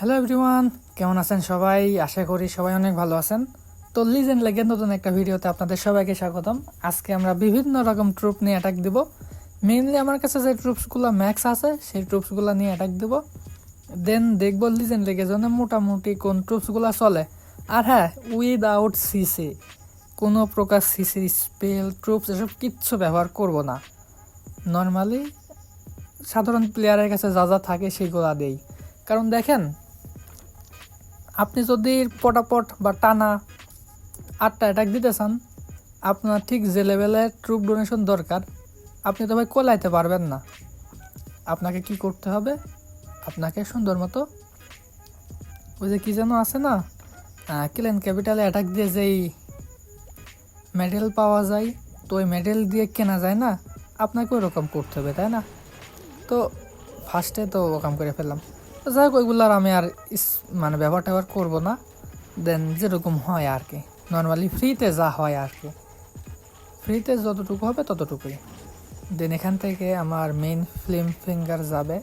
Hello everyone কেমন আছেন সবাই? আশা করি সবাই অনেক ভালো আছেন। তো লিজেন্ড লেগে নতুন একটা ভিডিওতে আপনাদের সবাইকে স্বাগতম। আজকে আমরা বিভিন্ন রকম ট্রুপ নিয়ে অ্যাটাক দিব। মেইনলি আমার কাছে যে ট্রুপসগুলো ম্যাক্স আছে, সেই ট্রুপসগুলো নিয়ে অ্যাটাক দিব। দেন দেখব লিজেন্ড লেগে জন্য মোটামুটি কোন ট্রুপসগুলো চলে। আর হ্যাঁ উইদাউট সিসি কোনো প্রকার সিসি স্পেল ট্রুপস এসব কিচ্ছু ব্যবহার করব না। নর্মালি সাধারণ প্লেয়ারের কাছে যা যা থাকে সেগুলো দেই। কারণ দেখেন আপনি যদি পটাপট বা টানা আটটা অ্যাটাক দিতে চান আপনার ঠিক যে লেভেলের ট্রুপ ডোনেশন দরকার, আপনি তো ভাই কোলাইতে পারবেন না। আপনাকে কি করতে হবে? আপনাকে সুন্দর মতো ওই যে কী যেন আছে না কিলেন ক্যাপিটালে অ্যাটাক দিয়ে যেই মেডেল পাওয়া যায়, তো ওই মেডেল দিয়ে কেনা যায় না, আপনাকে ওরকম করতে হবে, তাই না? তো ফার্স্টে তো ওরকম করে ফেললাম। তো যাই হোক ওইগুলো আর আমি আর মানে ব্যবহার ট্যাবহার করব না। দেন যেরকম হয় আর কি। নর্মালি ফ্রিতে যা হয় আর কি। ফ্রিতে যতটুকু হবে ততটুকুই। দেন এখান থেকে আমার মেইন ফিল্ম ফিঙ্গার যাবে।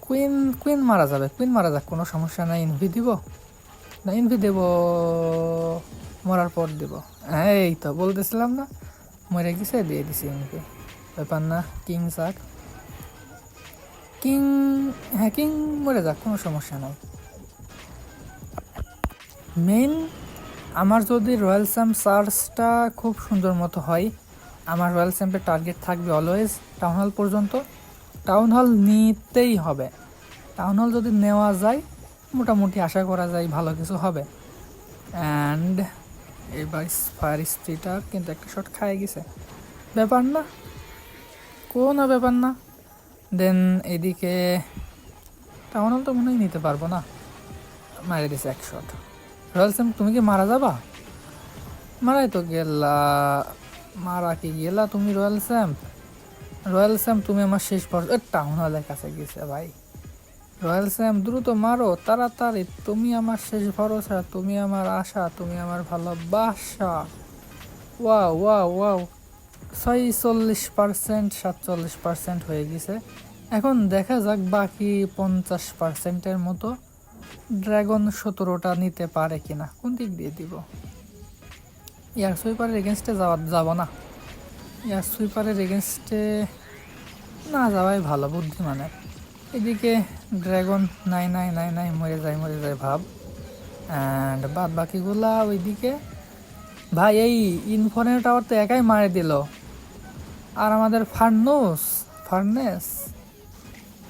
কুইন কুইন মারা যাবে। কুইন মারা যাক, কোনো সমস্যা নাই। ইনভি দিব? না ইনভি দেব। মরার পর দিব। হ্যাঁ এই তো, বলতেছিলাম না। মরে গেছে, দিয়ে দিছি ইনভি ব্যাপার না কিং যাক। কিং হ্যাঁ কিং মরে যাক, কোনো সমস্যা নাই। মেইন আমার যদি রয়্যাল স্যাম্প সার্চটা খুব সুন্দর মতো হয়, আমার রয়্যাল স্যাম্পের টার্গেট থাকবে অলওয়েজ টাউন হল পর্যন্ত। টাউন হল নিতেই হবে। টাউন হল যদি নেওয়া যায়, মোটামুটি আশা করা যায় ভালো কিছু হবে। অ্যান্ড এবার ফায়ার স্ত্রীটার কিন্তু একটা শট খায় গেছে। ব্যাপার না। কোনো ব্যাপার না। দেন এদিকে টাউন তো মনে হয় নিতে পারব না। মারে দিছে এক শট রয়্যাল স্যাম তুমি কি মারা যাবা? মারাই তো গেলা। মারা কি গেলা তুমি রয়্যাল স্যাম রয়্যাল স্যাম তুমি আমার শেষ পর টাউন হলের কাছে গেছে ভাই। রয়্যাল স্যাম দ্রুত মারো, তাড়াতাড়ি। তুমি আমার শেষ ভরসা, তুমি আমার আশা, তুমি আমার ভালোবাসা। ওয়াও ওয়া ওয়াও। ছয়চল্লিশ পার্সেন্ট সাতচল্লিশ পার্সেন্ট হয়ে গেছে। এখন দেখা যাক বাকি পঞ্চাশ পার্সেন্টের মতো ড্রাগন সতেরোটা নিতে পারে কিনা। কোন দিক দিয়ে দিব? এয়ার সুইপারের এগেনস্টে যাওয়া, যাব না। এয়ার সুইপারের এগেনস্টে না যাওয়াই ভালো, বুদ্ধিমানের। এদিকে ড্রাগন নাই নাই নাই নাই মরে যায় মরে যায় ভাব। অ্যান্ড বাদ বাকিগুলা ওইদিকে। ভাই, এই ইনফোনের টাওয়ার তো একাই মারে দিল। আর আমাদের ফার্নুস, ফার্নেস।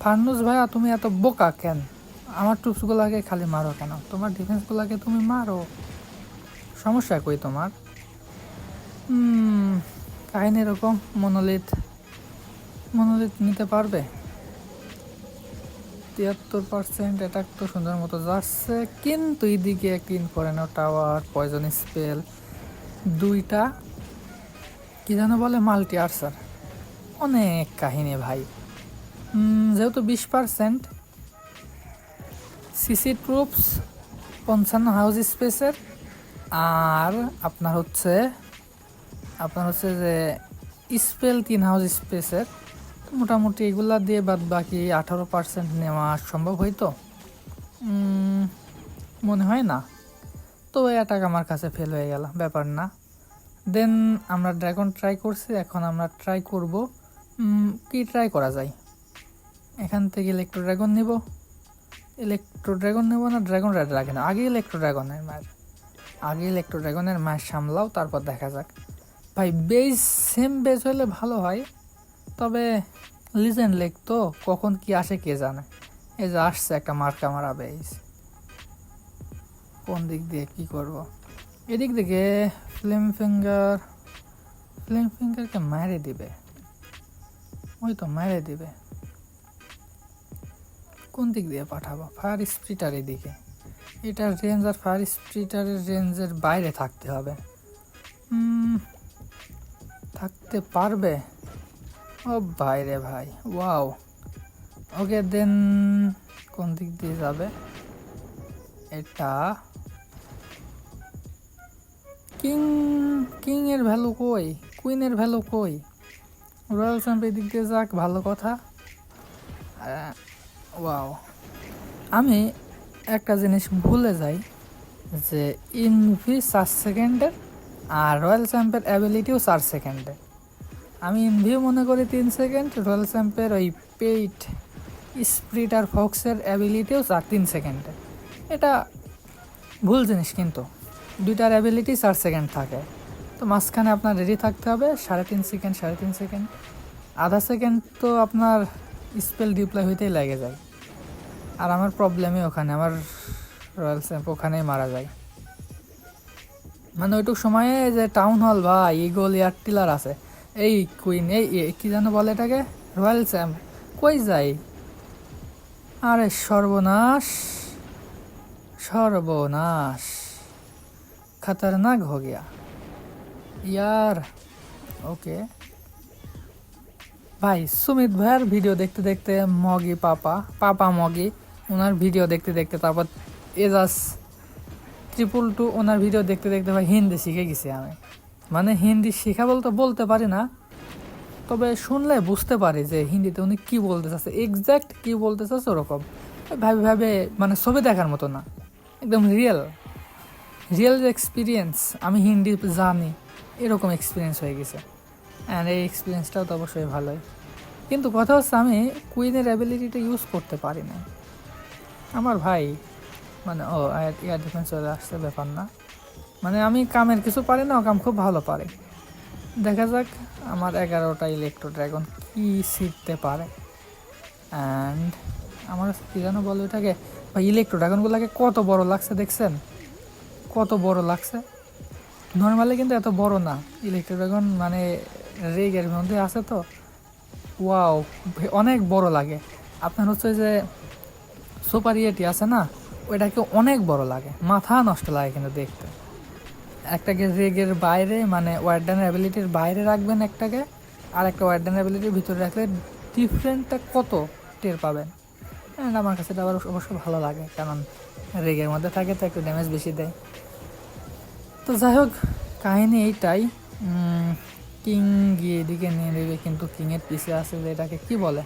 ফার্নুস ভাইয়া, তুমি এত বোকা কেন? আমার টুপসগুলোকে খালি মারো কেন? তোমার ডিফেন্সগুলোকে তুমি মারো। সমস্যা কই তোমার? কাহিনী এরকম, মনোলিথ। মনোলিথ নিতে পারবে? তিয়াত্তর পার্সেন্ট এটা তো সুন্দর মতো যাচ্ছে, কিন্তু এদিকে একটি ইনফরেনো টাওয়ার পয়জন স্পেল দুইটা কি যেন বলে মাল্টি আর্সার। অনেক কাহিনী ভাই। যেহেতু বিশ পার্সেন্ট সিসি ট্রুপস পঞ্চান্ন হাউস স্পেসের আর আপনার হচ্ছে আপনার হচ্ছে যে স্পেল তিন হাউস স্পেসের মোটামুটি এগুলা দিয়ে বাদ বাকি আঠারো পার্সেন্ট নেওয়া সম্ভব হইতো। মনে হয় না। তো এই অ্যাটাক আমার কাছে ফেল হয়ে গেল, ব্যাপার না। দেন আমরা ড্রাগন ট্রাই করছি, এখন আমরা ট্রাই করব কি ট্রাই করা যায়? এখান থেকে ইলেকট্রো ড্রাগন নিব। ইলেকট্রো ড্রাগন নেব না ড্রাগন রাইড রাখে না। আগে ইলেকট্রো ড্রাগনের মায়ের আগে ইলেকট্রো ড্রাগনের মায়ের সামলাও, তারপর দেখা যাক। ভাই বেজ সেম বেজ হলে ভালো হয়, তবে লিজেন্ড লেক তো কখন কি আসে কে জানে? এই যে আসছে একটা মার্কা মারা বেজ কোন দিক দিয়ে কি করব? এদিক থেকে ফিল্ম ফিঙ্গার, ফ্লেম ফিঙ্গারকে মারে দিবে। ওই তো মারে দিবে। কোন দিক দিয়ে পাঠাবো? ফায়ার স্প্রিটার এদিকে। এটার রেঞ্জ আর ফায়ার স্প্রিটারের রেঞ্জের বাইরে থাকতে হবে। থাকতে পারবে? ও বাইরে ভাই, ওয়াও। ওকে দেন, কোন দিক দিয়ে যাবে? এটা কিং কিং এর ভ্যালু কই? কুইনের ভ্যালু কই? রয়্যাল চ্যাম্প এদিক দিয়ে যাক, ভালো কথা। ওয়াও আমি একটা জিনিস ভুলে যাই যে ইনভি চার সেকেন্ডের আর রয়্যাল চ্যাম্পের অ্যাবিলিটিও চার সেকেন্ডে আমি ইনভিউ মনে করি তিন সেকেন্ড রয়্যাল চ্যাম্পের ওই পেইট স্প্রিট আর ফক্সের অ্যাবিলিটিও চার, তিন সেকেন্ডে এটা ভুল জিনিস কিন্তু। দুইটার অ্যাবিলিটি চার সেকেন্ড থাকে। তো মাঝখানে আপনার রেডি থাকতে হবে, সাড়ে তিন সেকেন্ড সাড়ে তিন সেকেন্ড আধা সেকেন্ড তো আপনার স্পেল ডিপ্লয় হইতেই লাগে যায়। আর আমার প্রবলেমই ওখানে, আমার রয়্যাল চ্যাম্প ওখানেই মারা যায়। মানে ওইটুক সময়ে যে টাউন হল বা ইগল এয়ার টিলার আছে। এই কুইন এই কি যেন বলে এটাকে? রয়্যাল চ্যাম্প কই যাই? আরে সর্বনাশ সর্বনাশ। খতরনাক हो गया यार ওকে ভাই সুমিত ভাইয়ার ভিডিও দেখতে দেখতে মগি পাপা পাপা মগি ওনার ভিডিও দেখতে দেখতে তারপর Ajas triple two owner video দেখতে দেখতে ভাই হিন্দি শিখে গেছি আমি মানে হিন্দি শেখা বলতে বলতে পারি না তবে শুনলে বুঝতে পারি যে হিন্দিতে উনি কী বলতে চাচ্ছে এক্স্যাক্ট কী বলতে চাচ্ছে ওরকম ভাবে ভাবে মানে ছবি দেখার মতো না একদম রিয়েল রিয়েল এক্সপিরিয়েন্স আমি হিন্দি জানি, এরকম এক্সপিরিয়েন্স হয়ে গেছে। অ্যান্ড এই এক্সপিরিয়েন্সটাও তো অবশ্যই ভালোই। কিন্তু কথা হচ্ছে আমি কুইনের অ্যাবিলিটিটা ইউজ করতে পারি না আমার ভাই মানে ও এয়ার ডিফেন্স চলে আসছে, ব্যাপার না। মানে আমি কামের কিছু পারি না কাম খুব ভালো পারে। দেখা যাক আমার এগারোটা ইলেকট্রো ড্রাগন কী শিখতে পারে। অ্যান্ড আমার কী যেন বলে ওটাকে ভাই ইলেকট্রো ড্রাগনগুলোকে কত বড় লাগছে, দেখছেন? কত বড় লাগছে? নর্মালি কিন্তু এত বড় না। ইলেকট্রিক ড্রাগন মানে রেগের মধ্যে আছে তো। ওয়াও অনেক বড় লাগে। আপনার হচ্ছে যে সুপার ইয়েটি আছে না, ওইটাকে অনেক বড় লাগে। মাথা নষ্ট লাগে কিন্তু দেখতে। একটাকে রেগের বাইরে মানে ওয়ার্ডান অ্যাবিলিটির বাইরে রাখবেন একটাকে আর একটা ওয়ার্ডান অ্যাবিলিটির ভিতরে রাখলে ডিফারেন্টটা কত টের পাবেন। আমার কাছে এটা আবার অবশ্য ভালো লাগে, কারণ রেগের মধ্যে থাকে তো একটু ড্যামেজ বেশি দেয়। তো যাই হোক, কাহিনী এইটাই। কিং গিয়ে এদিকে নিয়ে নেবে, কিন্তু কিংয়ের পিছে আছে যে এটাকে কি বলে?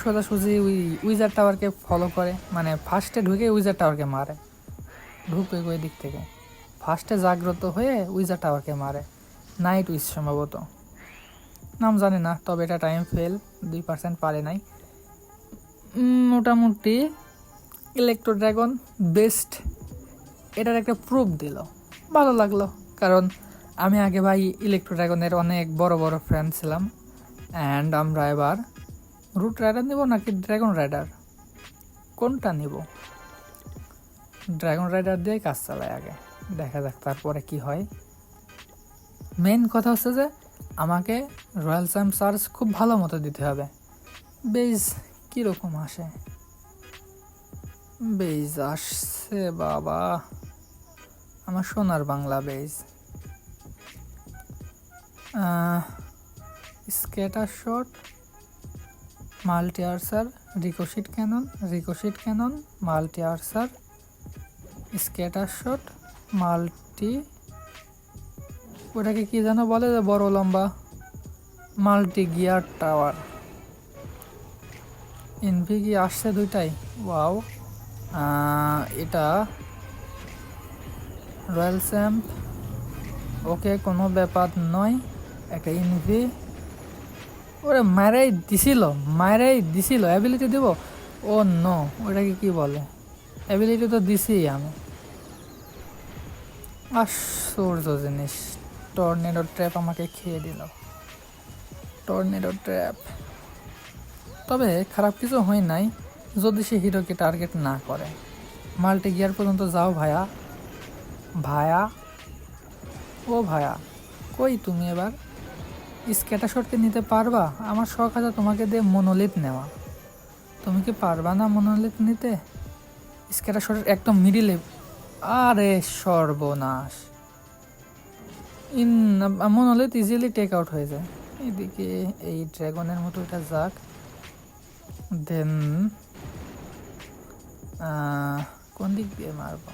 সোজাসুজি ওই উইজার টাওয়ারকে ফলো করে। মানে ফার্স্টে ঢুকে উইজার টাওয়ারকে মারে। ঢুকবে ওই দিক থেকে। ফার্স্টে জাগ্রত হয়ে উইজার টাওয়ারকে মারে। নাইট উইস সম্ভবত। নাম জানি না, তবে এটা টাইম ফেল দুই পার্সেন্ট পারে নাই। মোটামুটি ইলেকট্রো ড্রাগন বেস্ট এটার একটা প্রুফ দিল। ভালো লাগল, কারণ আমি আগে ভাই ইলেকট্রো ড্রাগনের অনেক বড় বড় ফ্যান ছিলাম অ্যান্ড আমরা এবার রুট রাইডার নিব নাকি ড্রাগন রাইডার কোনটা নিব? ড্রাগন রাইডার দিয়ে কাজ চালায় আগে, দেখা যাক তারপরে কি হয়। মেন কথা হচ্ছে যে, আমাকে রয়্যাল সাম চার্জ খুব ভালো মতো দিতে হবে। বেজ কীরকম আসে? বেজ আসছে, বাবা। আমার সোনার Bangla base scatter shot multi archer ricochet cannon ricochet cannon multi archer scatter shot multi ওটাকে কি যেন বলে যে বড় লম্বা? মাল্টি গিয়ার টাওয়ার এনভি কি আসছে দুইটাই। ওয়াও এটা রয়্যাল স্যাম্প ওকে কোনো ব্যাপার নয়। একটা ইনভি ওরে, মারাই দিছিল মারাই দিছিল। অ্যাবিলিটি দেব? ও নো ওটাকে কি বলে? অ্যাবিলিটি তো দিছি আমি। আশ্চর্য জিনিস। টর্নেডো ট্র্যাপ আমাকে খেয়ে দিল। টর্নেডো ট্র্যাপ তবে খারাপ কিছু হয় নাই। যদি সে হিরোকে টার্গেট না করে। মাল্টি গিয়ার পর্যন্ত যাও ভায়া ভায়া? ও ভায়া, কই তুমি এবার? স্ক্যাটাশটকে নিতে পারবা? আমার শখ আছে তোমাকে দিয়ে মনোলিথ নেওয়া। তুমি কি পারবা না মনোলিথ নিতে? স্ক্যাটাশটের একদম মিডিলে আরে সর্বনাশ। In monolith easily take out হয়ে যায়। এদিকে এই ড্রাগনের মতো এটা যাক। দেন কোন দিক দিয়ে মারব?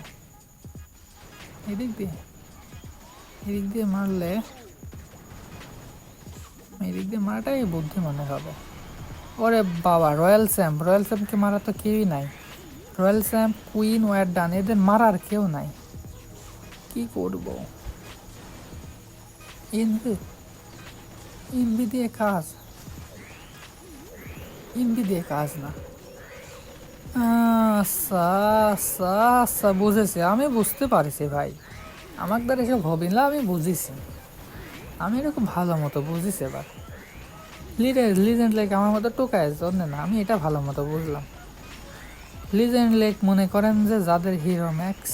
এদিক দিয়ে এদিক দিয়ে মারলে, এদিক দিয়ে মারাটাই বুদ্ধি মনে হবে। ওরে বাবা, রয়্যাল স্যাম্প রয়্যাল স্যাম্পকে মারা তো কেউই নাই। রয়্যাল স্যাম্প কুইন, ওয়ার ডান, এদের মারার কেউ নাই। কি করব? ইনভি ইনভি দিয়ে কাজ। ইনভি দিয়ে কাজ না। আচ্ছা আচ্ছা আচ্ছা বুঝেছি। আমি বুঝতে পারছি ভাই। আমার দ্বারা এসব হবি না, আমি বুঝেছি। আমি খুব ভালো মতো বুঝেছি এবার। লিডের লিজেন্ড লেক আমার মতো টোকায় জন্য না? আমি এটা ভালো মতো বুঝলাম। লিজেন্ড লেক মনে করেন যে যাদের হিরো ম্যাক্স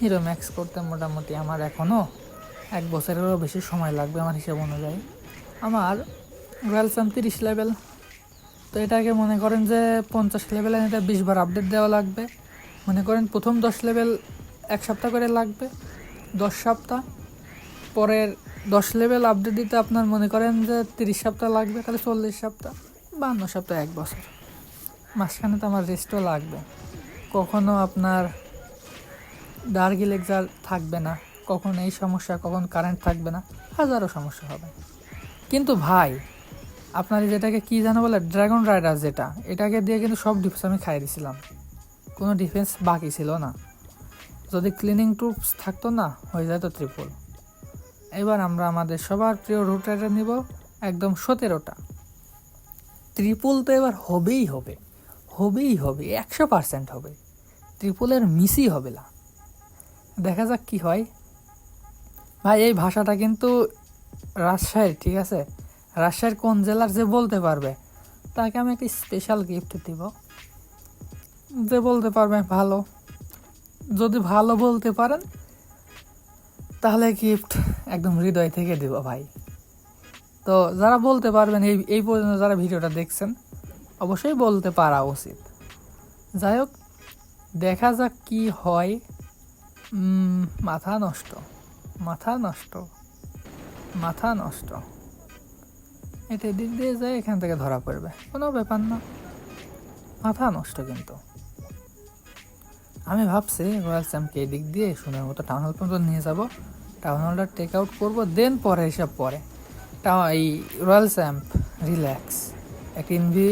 হিরো ম্যাক্স করতে মোটামুটি আমার এখনও এক বছরেরও বেশি সময় লাগবে আমার হিসেব অনুযায়ী। আমার রয়্যাল তিরিশ লেভেল তো এটাকে মনে করেন যে পঞ্চাশ লেভেলে এটা বিশ বার আপডেট দেওয়া লাগবে। মনে করেন প্রথম দশ লেভেল এক সপ্তাহ করে লাগবে, দশ সপ্তাহ। পরের দশ লেভেল আপডেট দিতে আপনার মনে করেন যে তিরিশ সপ্তাহ লাগবে, তাহলে চল্লিশ সপ্তাহ, বান্ন সপ্তাহ, এক বছর। মাঝখানে তো আমার রেস্টও লাগবে। কখনো আপনার ডার্ক ইলেকজার থাকবে না, কখন এই সমস্যা, কখন কারেন্ট থাকবে না, হাজারো সমস্যা হবে। কিন্তু ভাই আপনার যেটাকে কী জানো বলে ড্রাগন রাইডার যেটা, এটাকে দিয়ে কিন্তু সব ডিফেন্স আমি খাই দিয়েছিলাম কোনো ডিফেন্স বাকি ছিল না। যদি ক্লিনিং টুপস থাকতো না, হয়ে যেত ত্রিপুল এবার আমরা আমাদের সবার প্রিয় রুট রাইডার নিব, একদম সতেরোটা। ত্রিপুল তো এবার হবেই হবে। হবেই হবে, একশো পার্সেন্ট হবে। ত্রিপুলের মিসই হবে না। দেখা যাক কি হয়। ভাই, এই ভাষাটা কিন্তু রাজশাহীর, ঠিক আছে? রাজশাহীর কোন জেলার যে বলতে পারবে, তাকে আমি একটা স্পেশাল গিফট দিব। যে বলতে পারবে ভালো। যদি ভালো বলতে পারেন, তাহলে গিফট একদম হৃদয় থেকে দেব ভাই। তো যারা বলতে পারবেন, এই এই পর্যন্ত যারা ভিডিওটা দেখছেন, অবশ্যই বলতে পারা উচিত। যাই হোক, দেখা যাক কি হয়। মাথা নষ্ট মাথা নষ্ট মাথা নষ্ট। এটা দিক দিয়ে যায়, এখান থেকে ধরা পড়বে। কোনো ব্যাপার না। মাথা নষ্ট কিন্তু। আমি ভাবছি, রয়্যাল চ্যাম্পকে এই দিক দিয়ে সুন্দর মতো টাউন হল পর্যন্ত নিয়ে যাব। টাউন হলটা টেক আউট করব দেন পরে এসব পরে। টাউ এই রয়্যাল চ্যাম্প রিল্যাক্স এক ইনভি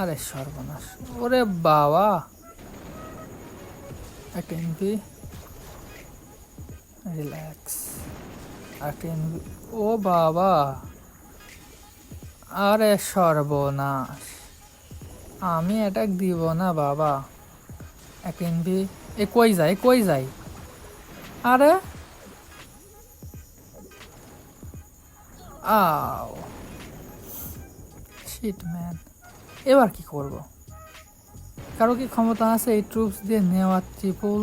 আরে সর্বনাশ। ওরে বাবা! একটা ইনভি রিল্যাক্স একটা ইনভি ও বাবা! আরে সর্বনাশ। আমি অ্যাটাক দিব না, বাবা। এক ইনভি এ কই যায় কই যায়? আরে? আও। শিট ম্যান এবার কি করব? কারও কি ক্ষমতা আছে এই ট্রুপস দিয়ে নেওয়ার ট্রিপুল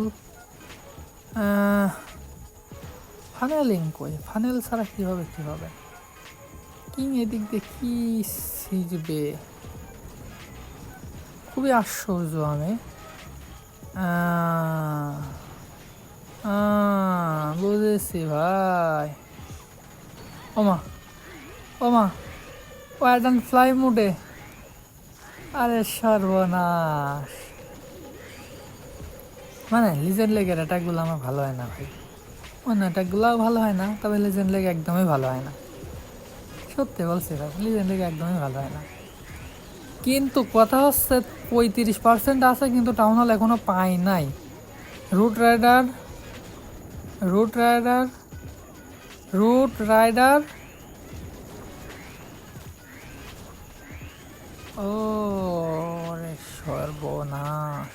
ফানেলিং কই? ফানেল ছাড়া কী হবে কী হবে কিং এদিক দিয়ে কি সিজবে? খুবই আশ্চর্য আমি। বুঝেছি ভাই। ওমা ওমা ওয়ার্ডান ফ্লাই মুডে আরে সর্বনাশ। মানে লিজেন্ড লেগের অ্যাটাকগুলো আমার ভালো হয় না ভাই। অন্য অ্যাটাকগুলোও ভালো হয় না, তবে লিজেন্ড লেগ একদমই ভালো হয় না। সত্যি বলছি ভাই লিজেন্ড লেগ একদমই ভালো হয় না। কিন্তু কথা হচ্ছে পঁয়ত্রিশ পার্সেন্ট আছে, কিন্তু টাউন হল এখনও পাই নাই। Root rider root rider root rider. ও সর্বনাশ।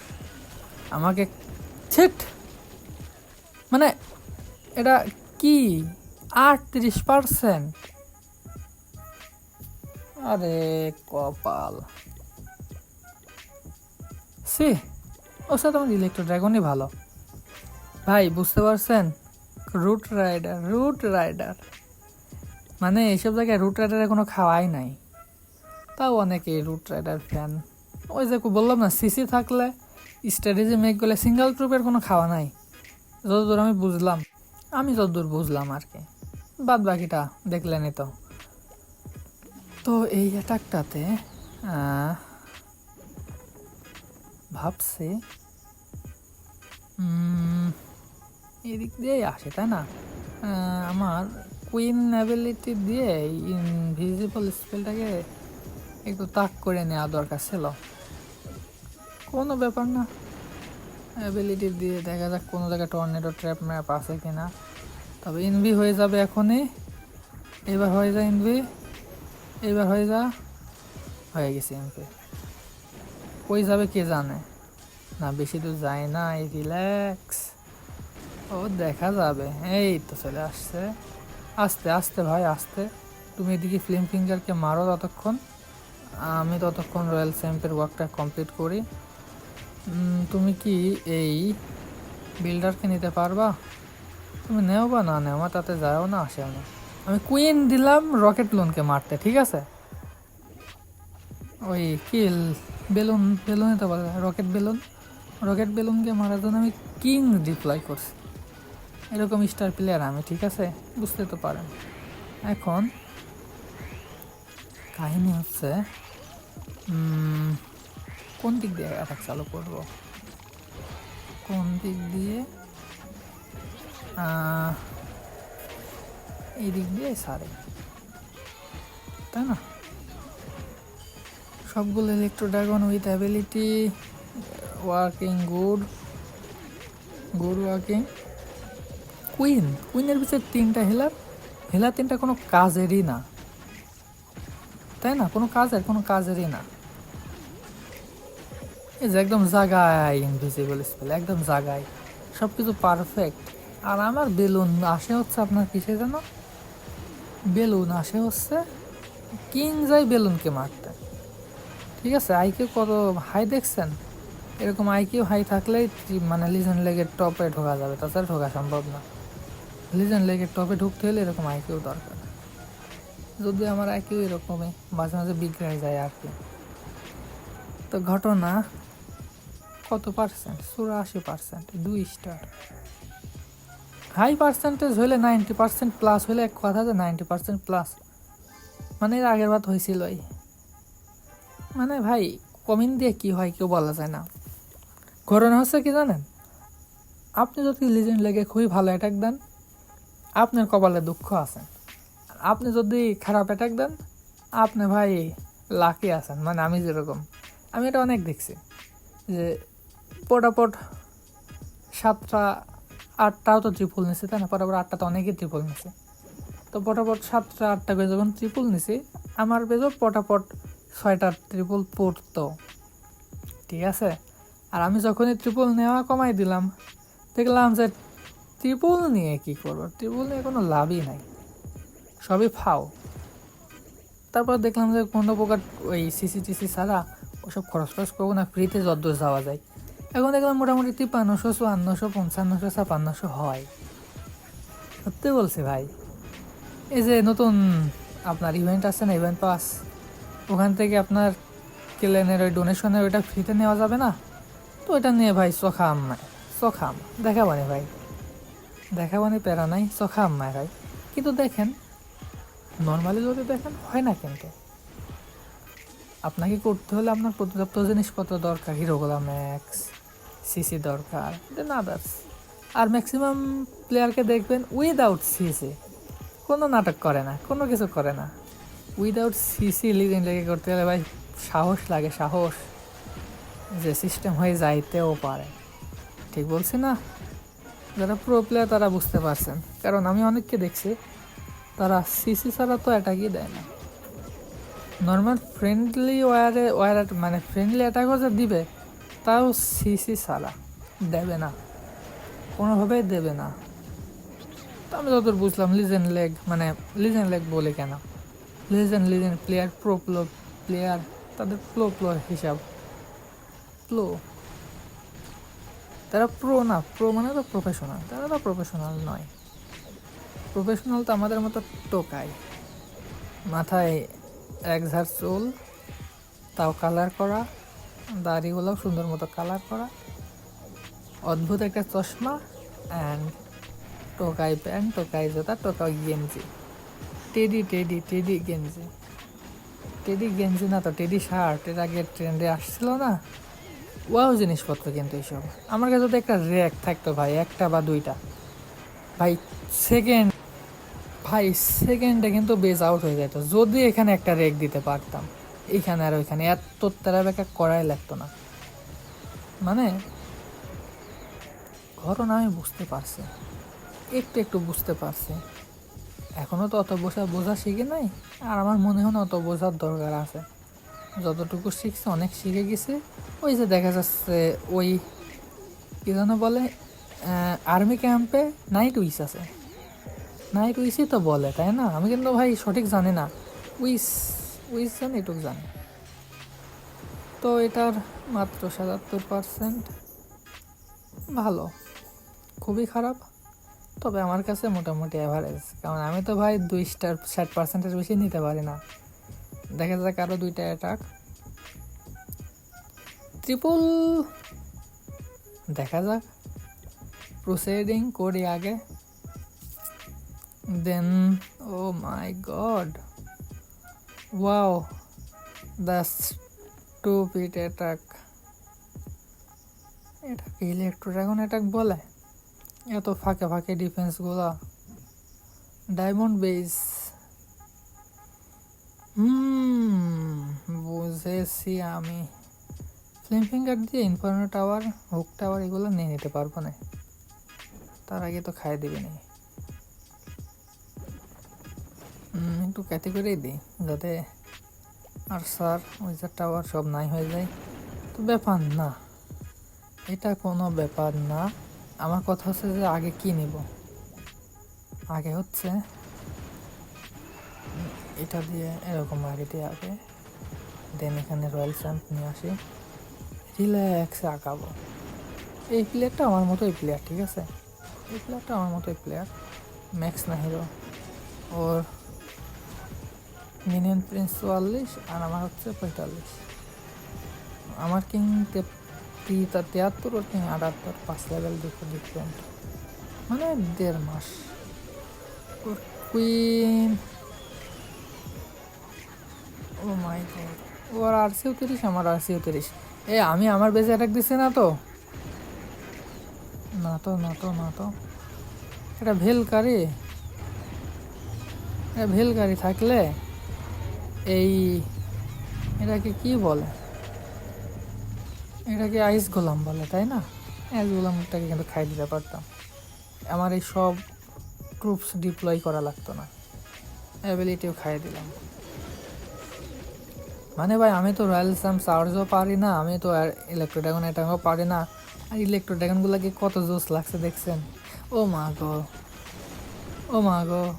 আমাকে ছিট! মানে এটা কি? আটত্রিশ পার্সেন্ট? আরে কপাল। সে ও সাথে আমার ইলেকট্রো ড্রাগনই ভালো। ভাই, বুঝতে পারছেন? রুট রাইডার রুট রাইডার মানে এইসব জায়গায় রুট রাইডারের কোনো খাওয়াই নাই। তাও অনেকে রুট রাইডার ফ্যান ওই যে বললাম না সিসি থাকলে স্ট্র্যাটেজি মেক গেলে সিঙ্গেল ট্রুপের কোনো খাওয়া নাই। যতদূর আমি বুঝলাম, আমি যতদূর বুঝলাম আর কি। বাদ বাকিটা দেখলেনই তো। তো এই অ্যাটাকটাতে ভাবছি এদিক দিয়েই আসে, তাই না? আমার কুইন অ্যাবিলিটি দিয়ে ইনভিজিবল স্পেলটাকে একটু তাক করে নেওয়া দরকার ছিল। কোনো ব্যাপার না। অ্যাবিলিটি দিয়ে দেখা যাক কোনো জায়গায় টর্নেডো ট্র্যাপ ম্যাপ আছে কি না তবে ইনভি হয়ে যাবে এখনই। এবার হয়ে যা ইনভি এবার হয়ে যা, হয়ে গেছে ইনভি কই যাবে কে জানে? না, বেশি দূর যায় না, এই রিল্যাক্স ও, দেখা যাবে। এই তো চলে আসছে। আস্তে আস্তে ভাই, আস্তে। তুমি এদিকে ফিল্ম ফিঙ্গারকে মারো ততক্ষণ আমি ততক্ষণ রয়্যাল স্যাম্পের ওয়ার্কটা কমপ্লিট করি। তুমি কি এই বিল্ডারকে নিতে পারবা? তুমি নেও বা না নেও তাতে যাও না, আসেও না। আমি কুইন দিলাম রকেট লোনকে মারতে, ঠিক আছে? ওই কি বেলুন বেলুনে তো বলে রকেট বেলুন রকেট বেলুনকে মারার জন্য আমি কিং ডিপ্লয় করছি। এরকম স্টার প্লেয়ার আমি, ঠিক আছে? বুঝতে তো পারেন। এখন, কাহিনী হচ্ছে কোন দিক দিয়ে অ্যাটাক চালু করব? কোন দিক দিয়ে? এই দিক দিয়ে সারে। তাই না? সবগুলো electro dragon with ability working good good working queen কুইনের ভিতরে তিনটা হেলার হেলার তিনটা কোনো কাজেরই না। তাই না? কোনো কাজের, কোনো কাজেরই না। এই যে একদম জাগায় ইনভিজিবল স্পেল একদম জাগায়। সব কিছু পারফেক্ট আর আমার বেলুন আসে হচ্ছে আপনার কিসে জানো বেলুন আসে হচ্ছে, কিং যাই বেলুনকে মারতে। ঠিক আছে, আইকিউ কত হাই দেখছেন? এরকম আইকিউ হাই থাকলেই মানে লিজেন্ড লেগের টপে ঢোকা যাবে তাছাড়া ঢোকা সম্ভব না। লিজেন্ড লেগের টপে ঢুকতে হলে এরকম আইকিউ দরকার। যদি আমার আইকিউ এরকমই, মাঝে মাঝে বিগড়ে যায় আর কি। তো ঘটনা কত পার্সেন্ট চুরাশি পার্সেন্ট দুই স্টার হাই পার্সেন্টেজ হলে নাইনটি পার্সেন্ট প্লাস হলে এক কথা যে নাইনটি পার্সেন্ট প্লাস মানে এর আগের বার হয়েছিলই মানে ভাই, কমিন দিয়ে কি হয় কেউ বলা যায় না। ঘটনা হচ্ছে কি জানেন? আপনি যদি লিজেন্ড লেগে খুবই ভালো অ্যাটাক দেন, আপনার কপালে দুঃখ আছে। আপনি যদি খারাপ অ্যাটাক দেন, আপনি ভাই লাকি আছেন। মানে আমি যেরকম, আমি এটা অনেক দেখছি যে পটাপট সাতটা আটটাও তো ট্রিপল নিছে, তাই না? পটাপট আটটা তো অনেকেই ট্রিপল নিছে। তো পটাপট সাতটা, আটটা করে যখন ট্রিপল নিছি, আমার বেজও পটাপট ছয়টা ট্রিপল পড়তো। ঠিক আছে? আর আমি যখনই ট্রিপল নেওয়া কমাই দিলাম, দেখলাম যে ট্রিপল নিয়ে কি করব? ট্রিপল নিয়ে কোনো লাভই নাই। সবই ফাও। তারপর দেখলাম যে কোনো প্রকার ওই সিসি টিসি ছাড়া ওসব খরচ খরচ করব না ফ্রিতে যদ্দূর যাওয়া যায়। এখন দেখলাম মোটামুটি তিপ্পান্নশো, চুয়ান্নশো, পঞ্চান্নশো, ছাপান্নশো হয়। সত্যি বলছি ভাই। এই যে নতুন আপনার ইভেন্ট আছে না ইভেন্ট পাস ওখান থেকে আপনার কেলেনের ওই ডোনেশনের ওইটা ফ্রিতে নেওয়া যাবে না? তো ওইটা নিয়ে ভাই চোখাম চোখাম। দেখাবানি ভাই। দেখাবানি প্যারা নাই, চোখাম ভাই। কিন্তু দেখেন নর্মালি যদি দেখেন, হয় না কিন্তু। আপনাকে করতে হলে আপনার পর্যাপ্ত জিনিসপত্র দরকার হিরোগুলা ম্যাক্স সিসি দরকার দেন আদার্স আর ম্যাক্সিমাম প্লেয়ারকে দেখবেন উইদাউট সিসি কোনো নাটক করে না, কোনো কিছু করে না। উইদাউট সিসি লিভিং লেগে করতে গেলে ভাই সাহস লাগে, সাহস। যে সিস্টেম হয়ে যাইতেও পারে। ঠিক বলছি না? যারা প্রো প্লেয়ার তারা বুঝতে পারছেন। কারণ আমি অনেককে দেখছি, তারা সিসি ছাড়া তো অ্যাটাকই দেয় না। নর্মাল ফ্রেন্ডলি ওয়ারে ওয়ার মানে ফ্রেন্ডলি অ্যাটাকও যে দিবে তাও সিসি সালা। দেবে না। কোনোভাবেই দেবে না। তো আমি যতদূর বুঝলাম লিজেন্ড লেগ মানে লিজেন লেগ বলে কেন? লিজেন্ড লিজেন প্লেয়ার প্রো প্লো প্লেয়ার তাদের প্লো প্লো হিসাব। প্লো তারা প্রো না প্রো মানে তো প্রফেশনাল তারা তো প্রফেশনাল নয়। প্রফেশনাল তো আমাদের মতো টোকাই। মাথায় এক ঝাড় চুল, তাও কালার করা দাড়িগুলোও সুন্দর মতো কালার করা। অদ্ভুত একটা চশমা অ্যান্ড টোকাই প্যান্ট টোকাই জোতা, টোকাই গেঞ্জি। টেডি টেডি টেডি গেঞ্জি। টেডি গেঞ্জি না তো টেডি শার্ট এর আগে ট্রেন্ডে আসছিল না? ওয়াও জিনিসপত্র কিন্তু এইসব। আমার কাছে যদি একটা র্যাক থাকতো ভাই, একটা বা দুইটা। ভাই সেকেন্ড ভাই সেকেন্ডে কিন্তু বেজ আউট হয়ে যেত যদি এখানে একটা র্যাক দিতে পারতাম। এখানে আর ওইখানে। এত তেরা বেকা করাই লাগতো না। মানে ঘটনা আমি বুঝতে পারছি। একটু একটু বুঝতে পারছি। এখনও তো অত বোঝা বোঝা শিখে নাই। আর আমার মনে হয় না অত বোঝার দরকার আছে। যতটুকু শিখছে, অনেক শিখে গেছে। ওই যে দেখা যাচ্ছে, ওই কী যেন বলে আর্মি ক্যাম্পে নাইট উইস আছে। নাইট উইসই তো বলে, তাই না? আমি কিন্তু ভাই সঠিক জানি না। উইস উইস জানি এটুক জানি। তো এটার মাত্র সাতাত্তর পার্সেন্ট ভালো, খুবই খারাপ, তবে আমার কাছে মোটামুটি অ্যাভারেজ কারণ আমি তো ভাই দুই স্টার ষাট পার্সেন্টের বেশি নিতে পারি না। দেখা যাক আরও দুইটা অ্যাটাক ট্রিপল দেখা যাক। প্রসিডিং করি আগে। Then oh my god wow the stupid attack এটাকে ইলেকট্রো ড্রাগন অ্যাটাক বলে? এত ফাঁকে ফাঁকে ডিফেন্সগুলো ডায়মন্ড বেস হুম, বুঝেছি আমি। ফ্লেম ফিঙ্গার দিয়ে ইনফার্নো টাওয়ার হুক টাওয়ার এগুলো নিয়ে নিতে পারব না। তার আগে তো খাই দিবে নি। একটু করেই দিই, যাতে আর স্যার ওই যে টাওয়ার সব নাই হয়ে যায়। তো ব্যাপার না, এটা কোনো ব্যাপার না। আমার কথা হচ্ছে যে আগে কি নিব? আগে হচ্ছে এটা দিয়ে এরকম আগে দিয়ে আগে, দেন এখানে রয়্যাল চ্যাম্প নিয়ে আসি। রিল্যাক্সে আঁকাবো এই প্লেয়ারটা আমার মতোই প্লেয়ার, ঠিক আছে? এই প্লেয়ারটা আমার মতোই প্লেয়ার, ম্যাক্স না হিরো ওর মিনিয়ন প্রিন্স চুয়াল্লিশ আর আমার হচ্ছে পঁয়তাল্লিশ। আমার কিং তিয়াত্তর, ওর কিং আটাত্তর, পাঁচ লেভেল দুটো ডিফারেন্ট মানে দেড় মাস। ওর কুইন ও মাই গড ওর আরসিও তিরিশ, আমার আরসিও তিরিশ। এ, আমি আমার বেজে অ্যাটাক দিচ্ছি না তো? না তো না তো না তো। এটা ভেলকারি। এটা ভেল ভেলকারি থাকলে এই, এটাকে কি বলে? এটাকে আইস গোলাম বলে, তাই না? আইস গোলামটাকে কিন্তু খাই দিতে পারতাম। আমার এই সব ট্রুপস ডিপ্লয় করা লাগতো না। অ্যাবিলিটিও খাইয়ে দিলাম। মানে ভাই, আমি তো রয়্যাল স্যাম চার্জও পারি না, আমি তো আর ইলেকট্রো ড্রাগন এটাও পারি না। আর ইলেকট্রো ড্রাগনগুলোকে কত জোস লাগছে দেখছেন? ও মা গো। ও মা গো।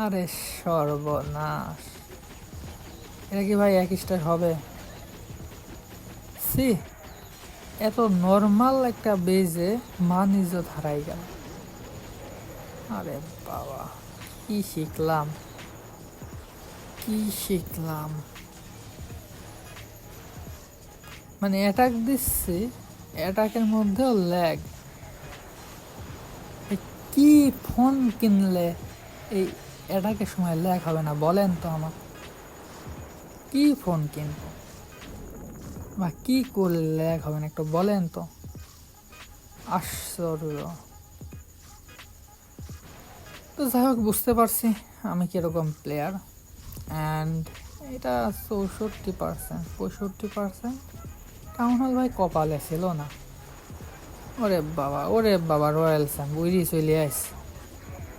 আরে সর্বনাশ। এটা কি ভাই এক স্টার হবে? সি এত নর্মাল একটা বেজে মান ইজ্জত হারাই গেল। আরে বাবা, কি শিখলাম? কি শিখলাম? মানে অ্যাটাক দিচ্ছি অ্যাটাকের মধ্যেও ল্যাগ কি ফোন কিনলে? এই অ্যাটাকের সময় ল্যাগ হবে না, বলেন তো আমার কি ফোন কিনবো? বা কি করলে ল্যাগ হবে না একটু বলেন তো। আশ্চর্য। তো যাই হোক, বুঝতে পারছি আমি কীরকম প্লেয়ার অ্যান্ড এটা চৌষট্টি পার্সেন্ট পঁয়ষট্টি পার্সেন্ট টাউন হল ভাই কপালে ছিল না। ওরে বাবা ওরে বাবা রয়্যাল স্যাম্প উইরি চলে আইস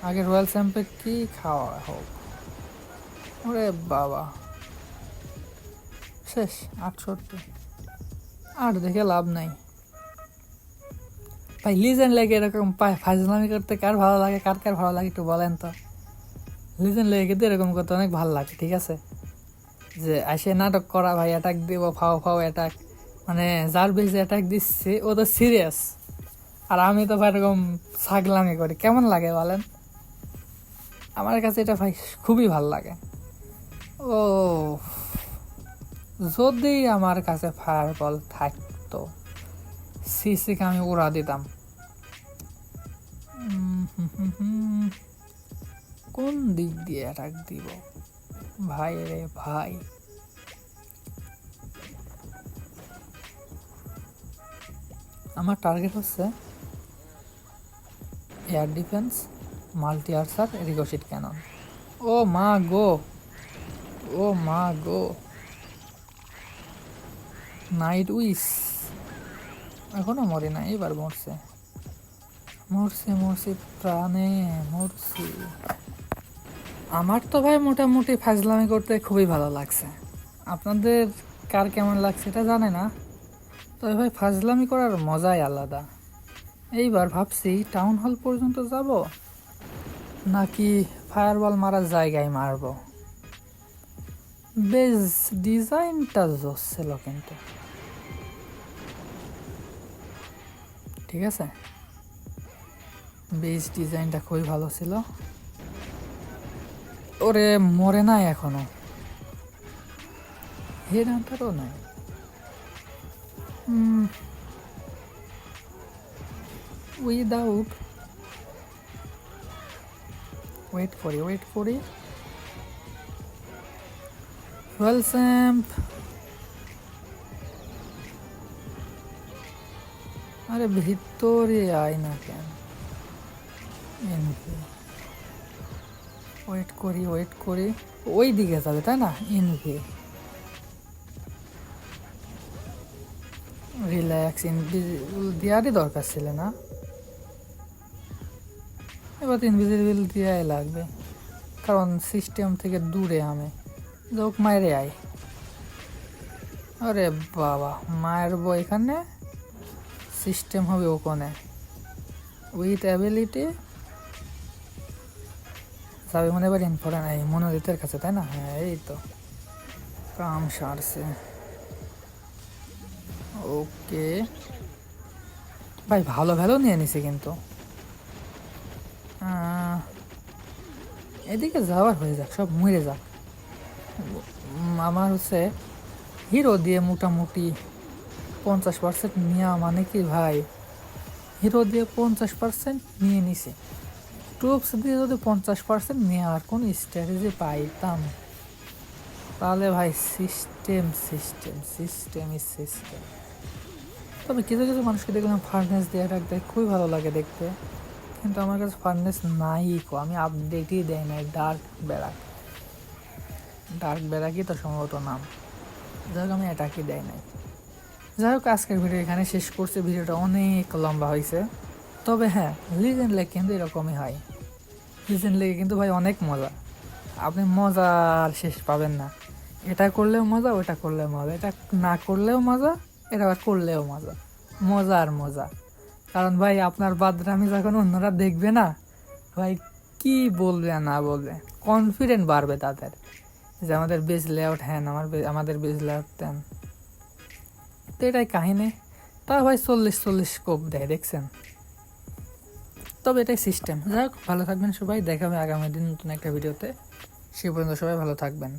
আগে রয়্যাল স্যাম্পে কি খাওয়া হোক? ওরে বাবা। শেষ, আটষট্টি। আর দেখে লাভ নাই। ভাই লিজেন্ড লেগে এরকম ফাজলামি করতে কার ভালো লাগে, কার কার ভালো লাগে একটু বলেন তো। লিজেন্ড লেগে কিন্তু এরকম করতে অনেক ভালো লাগে, ঠিক আছে? যে আসে নাটক করা, ভাই অ্যাটাক দিব, ফাও ফাও অ্যাটাক মানে যার বেশি অ্যাটাক দিচ্ছে, ও তো সিরিয়াস আর আমি তো ভাই এরকম ছাগলামি করি, কেমন লাগে বলেন? আমার কাছে এটা ভাই খুবই ভালো লাগে। ও যদি আমার কাছে ফায়ার বল থাকতো সিসিকে আমি উড়া দিতাম। কোন দিক দিয়ে অ্যাটাক দিব? ভাই রে ভাই। আমার টার্গেট হচ্ছে air defence multi archer ricochet cannon ও মা গো, ও মা গো। নাইট উইস এখনও মরে না এবার মরছে। মরছে মরছে, প্রাণে মরছে। আমার তো ভাই মোটামুটি ফাজলামি করতে খুবই ভালো লাগছে। আপনাদের কার কেমন লাগছে এটা জানে না, তবে ভাই ফাজলামি করার মজাই আলাদা। এইবার ভাবছি টাউন হল পর্যন্ত যাব। নাকি ফায়ারবল মারার জায়গায় মারবো? বেশ, ডিজাইনটা জোস ছিল কিন্তু। ঠিক আছে? বেশ, ডিজাইনটা খুবই ভালো ছিল। ওরে, মরে নাই এখনও। হেড নাই। উইদাউট ওয়েট করি ওয়েট করি ফুয়েল স্যাম্প আরে ভিতরে আয় না কেন? ওয়েট করি ওয়েট করি। ওই দিকে যাবে, তাই না? এনভি রিল্যাক্স ইনভিজিবল দেওয়ারই দরকার ছিল না? এবার ইনভিজিবল দেওয়াই লাগবে। কারণ সিস্টেম থেকে দূরে আমি। যোগ মায়েরে আয় আরে বাবা, মায়ের বই এখানে? সিস্টেম হবে ওখানে। উইথ অ্যাবিলিটি যাবে মনে এবার ইনফোরেন এই মনোজিতের কাছে তাই না? হ্যাঁ এই তো। কাম সারছে। ওকে ভাই, ভালো ভালো নিয়ে নিছি কিন্তু। এদিকে যাওয়ার হয়ে যাক, সব মরে যাক। আমার হচ্ছে হিরো দিয়ে মোটামুটি পঞ্চাশ পার্সেন্ট নেওয়া মানে কি ভাই? হিরো দিয়ে পঞ্চাশ পার্সেন্ট নিয়ে নিছে। ট্রুপস দিয়ে যদি পঞ্চাশ পার্সেন্ট নেওয়ার কোনো স্ট্র্যাটেজি পাইতাম, তাহলে ভাই system system system is system তবে কিছু কিছু মানুষকে দেখলাম ফার্নেস দিয়ে রাখতে খুবই ভালো লাগে দেখতে। কিন্তু আমার কাছে ফার্নেস নাই, কো। আমি আপডেটই দেয় নাই ডার্ক ব্যারাক ডার্ক ব্যারাকই তো সম্ভবত নাম। যাই হোক আমি এটাকে দেয় নাই। যাই হোক আজকের ভিডিও এখানে শেষ করছে। ভিডিওটা অনেক লম্বা হয়েছে তবে হ্যাঁ লিজেন্ড লেগ কিন্তু এরকমই হয়। লিজেন্ড লেগে কিন্তু ভাই অনেক মজা। আপনি মজা আর শেষ পাবেন না। এটা করলেও মজা, ওটা করলেও মজা। এটা না করলেও মজা, এটা আবার করলেও মজা। মজা আর মজা। কারণ ভাই আপনার বাদরামি যখন অন্যরা দেখবে না, ভাই কি বলবে না বলবে? কনফিডেন্ট বাড়বে তাদের যে আমাদের বেজ লেআউট হ্যান, আমার আমাদের বেজ লেআউট দেন তো এটাই কাহিনী। তা ভাই চল্লিশ চল্লিশ কোপ দেয়, দেখছেন? তবে এটাই সিস্টেম যাই হোক, ভালো থাকবেন সবাই। দেখা হবে আগামী দিন নতুন একটা ভিডিওতে সে পর্যন্ত সবাই ভালো থাকবেন।